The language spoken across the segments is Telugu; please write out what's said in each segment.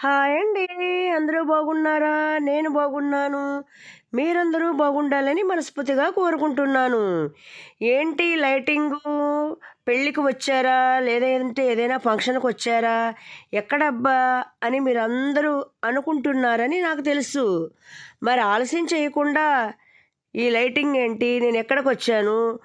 హాయ్ అండి. అందరూ బాగున్నారా? నేను బాగున్నాను. మీరందరూ బాగుండాలని మనస్ఫూర్తిగా కోరుకుంటున్నాను. ఏంటి లైటింగు? పెళ్ళికి వచ్చారా? లేదంటే ఏదైనా ఫంక్షన్కి వచ్చారా? ఎక్కడబ్బా? అని మీరు అందరూ అనుకుంటున్నారని నాకు తెలుసు. మరి ఆలస్యం చేయకుండా ఈ లైటింగ్ ఏంటి? నేను ఎక్కడికి వచ్చాను?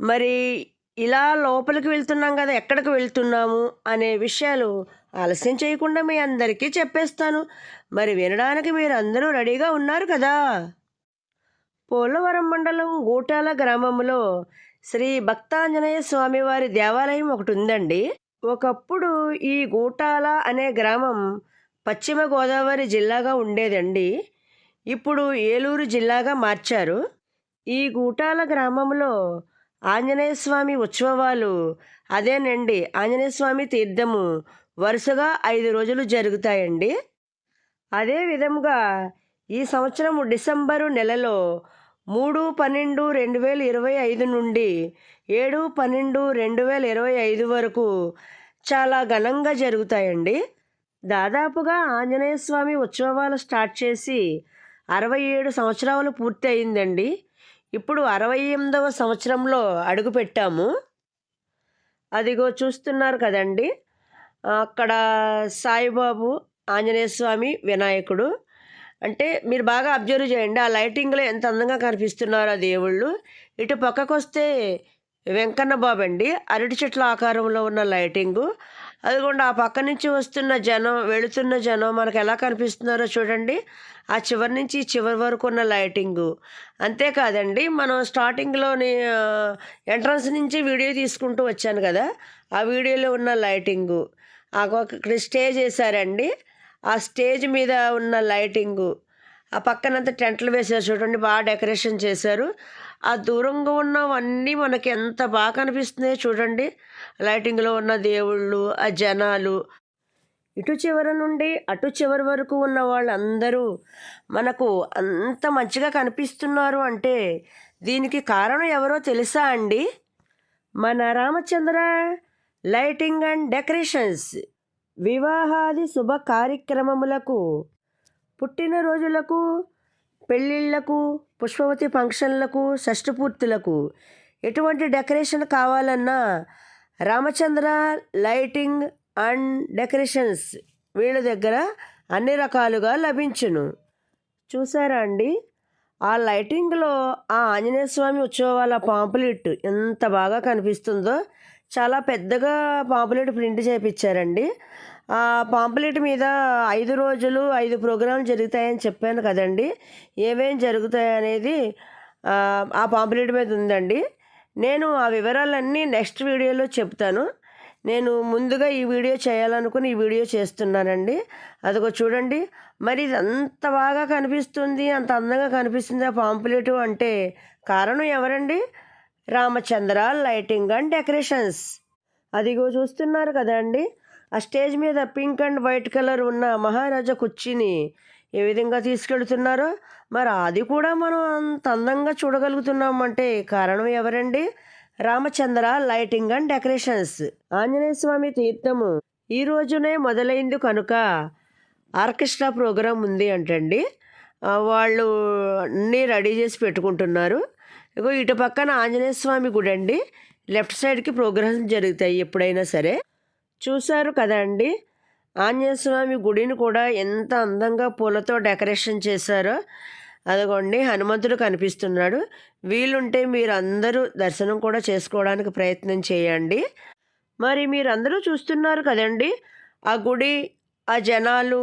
మరి ఇలా లోపలికి వెళ్తున్నాం కదా ఎక్కడికి వెళ్తున్నాము అనే విషయాలు ఆలస్యం చేయకుండా మీ అందరికీ చెప్పేస్తాను. మరి వినడానికి మీరు అందరూ రెడీగా ఉన్నారు కదా? పోలవరం మండలం గూటాల గ్రామంలో శ్రీ భక్తాంజనేయ స్వామివారి దేవాలయం ఒకటి ఉందండి. ఒకప్పుడు ఈ గూటాల అనే గ్రామం పశ్చిమ గోదావరి జిల్లాగా ఉండేదండి. ఇప్పుడు ఏలూరు జిల్లాగా మార్చారు. ఈ గూటాల గ్రామంలో ఆంజనేయ స్వామి ఉత్సవాలు అదేనండి. ఆంజనేయ స్వామి తీర్థము వరుసగా ఐదు రోజులు జరుగుతాయండి. అదే విధముగా ఈ సంవత్సరం డిసెంబరు నెలలో మూడు పన్నెండు రెండు వేల ఇరవై ఐదు నుండి ఏడు పన్నెండు రెండు వేల ఇరవై ఐదు వరకు చాలా ఘనంగా జరుగుతాయండి. దాదాపుగా ఆంజనేయ స్వామి ఉత్సవాలు స్టార్ట్ చేసి అరవై ఏడు సంవత్సరాలు పూర్తి అయిందండి ఇప్పుడు అరవై ఎనిమిదవ సంవత్సరంలో అడుగు పెట్టాము. అదిగో చూస్తున్నారు కదండి. అక్కడ సాయిబాబు ఆంజనేయ స్వామి వినాయకుడు. అంటే మీరు బాగా అబ్జర్వ్ చేయండి ఆ లైటింగ్లో ఎంత అందంగా కనిపిస్తున్నారో ఆ దేవుళ్ళు. ఇటు పక్కకు వస్తే వెంకన్న బాబు అండి. అరటి చెట్ల ఆకారంలో ఉన్న లైటింగు. అదిగోండి ఆ పక్క నుంచి వస్తున్న జనం వెళుతున్న జనం మనకు ఎలా కనిపిస్తున్నారో చూడండి. ఆ చివరి నుంచి చివరి వరకు ఉన్న లైటింగు. అంతేకాదండి మనం స్టార్టింగ్లోని ఎంట్రన్స్ నుంచి వీడియో తీసుకుంటూ వచ్చాను కదా ఆ వీడియోలో ఉన్న లైటింగు. ఇక్కడ స్టేజ్ వేసారండి ఆ స్టేజ్ మీద ఉన్న లైటింగు. ఆ పక్కనంతా టెంట్లు వేసారు చూడండి బాగా డెకరేషన్ చేశారు. ఆ దూరంగా ఉన్నవన్నీ మనకి ఎంత బాగా కనిపిస్తున్నాయో చూడండి. లైటింగ్లో ఉన్న దేవుళ్ళు ఆ జనాలు. ఇటు చివరి నుండి అటు చివరి వరకు ఉన్న వాళ్ళందరూ మనకు అంత మంచిగా కనిపిస్తున్నారు అంటే దీనికి కారణం ఎవరో తెలుసా అండి? మన రామచంద్ర లైటింగ్ అండ్ డెకరేషన్స్. వివాహాది శుభ కార్యక్రమములకు పుట్టినరోజులకు పెళ్ళిళ్ళకు పుష్పవతి ఫంక్షన్లకు షష్ఠపూర్తులకు ఎటువంటి డెకరేషన్ కావాలన్నా రామచంద్ర లైటింగ్ అండ్ డెకరేషన్స్ వీళ్ళ దగ్గర అన్ని రకాలుగా లభించును. చూసారా అండి? ఆ లైటింగ్లో ఆ ఆంజనేయ స్వామి ఉత్సవాల పాంపులెట్ ఎంత బాగా కనిపిస్తుందో చాలా పెద్దగా పాంపులెట్ ప్రింట్ చేయించారండి పాంపులెట్ మీద ఐదు రోజులు ఐదు ప్రోగ్రాంలు జరుగుతాయని చెప్పాను కదండి. ఏమేం జరుగుతాయి అనేది ఆ పాంపులెట్ మీద ఉందండి. నేను ఆ వివరాలన్నీ నెక్స్ట్ వీడియోలో చెప్తాను. నేను ముందుగా ఈ వీడియో చేయాలనుకుని ఈ వీడియో చేస్తున్నానండి. అదిగో చూడండి. మరి ఇది అంత బాగా కనిపిస్తుంది అంత అందంగా కనిపిస్తుంది ఆ పాంప్లెట్ అంటే కారణం ఎవరండి? Ramachandra lighting and decorations. అదిగో చూస్తున్నారు కదండి. ఆ స్టేజ్ మీద పింక్ అండ్ వైట్ కలర్ ఉన్న మహారాజా కుర్చీని ఏ విధంగా తీసుకెళ్తున్నారో? మరి అది కూడా మనం అంత అందంగా చూడగలుగుతున్నామంటే కారణం ఎవరండి? Ramachandra lighting and decorations. Anjaneya Swamy తీర్థము. ఈ రోజునే మొదలైంది కనుక ఆర్కెస్ట్రా ప్రోగ్రాం ఉంది అంటండి. వాళ్ళు అన్నీ రెడీ చేసి పెట్టుకుంటున్నారు. ఇగో ఇటు పక్కన ఆంజనేయ స్వామి గుడి అండి లెఫ్ట్ సైడ్కి ప్రోగ్రామ్స్ జరుగుతాయి ఎప్పుడైనా సరే. చూశారు కదండి. ఆంజనేయ స్వామి గుడిని కూడా ఎంత అందంగా పూలతో డెకరేషన్ చేశారో. అదిగోండి హనుమంతుడు కనిపిస్తున్నాడు. వీలుంటే మీరు అందరూ దర్శనం కూడా చేసుకోవడానికి ప్రయత్నం చేయండి. మరి మీరందరూ చూస్తున్నారు కదండి ఆ గుడి ఆ జనాలు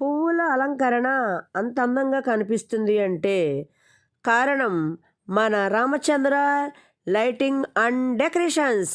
పువ్వుల అలంకరణ అంత అందంగా కనిపిస్తుంది అంటే. కారణం మన రామచంద్ర లైటింగ్ అండ్ డెకరేషన్స్.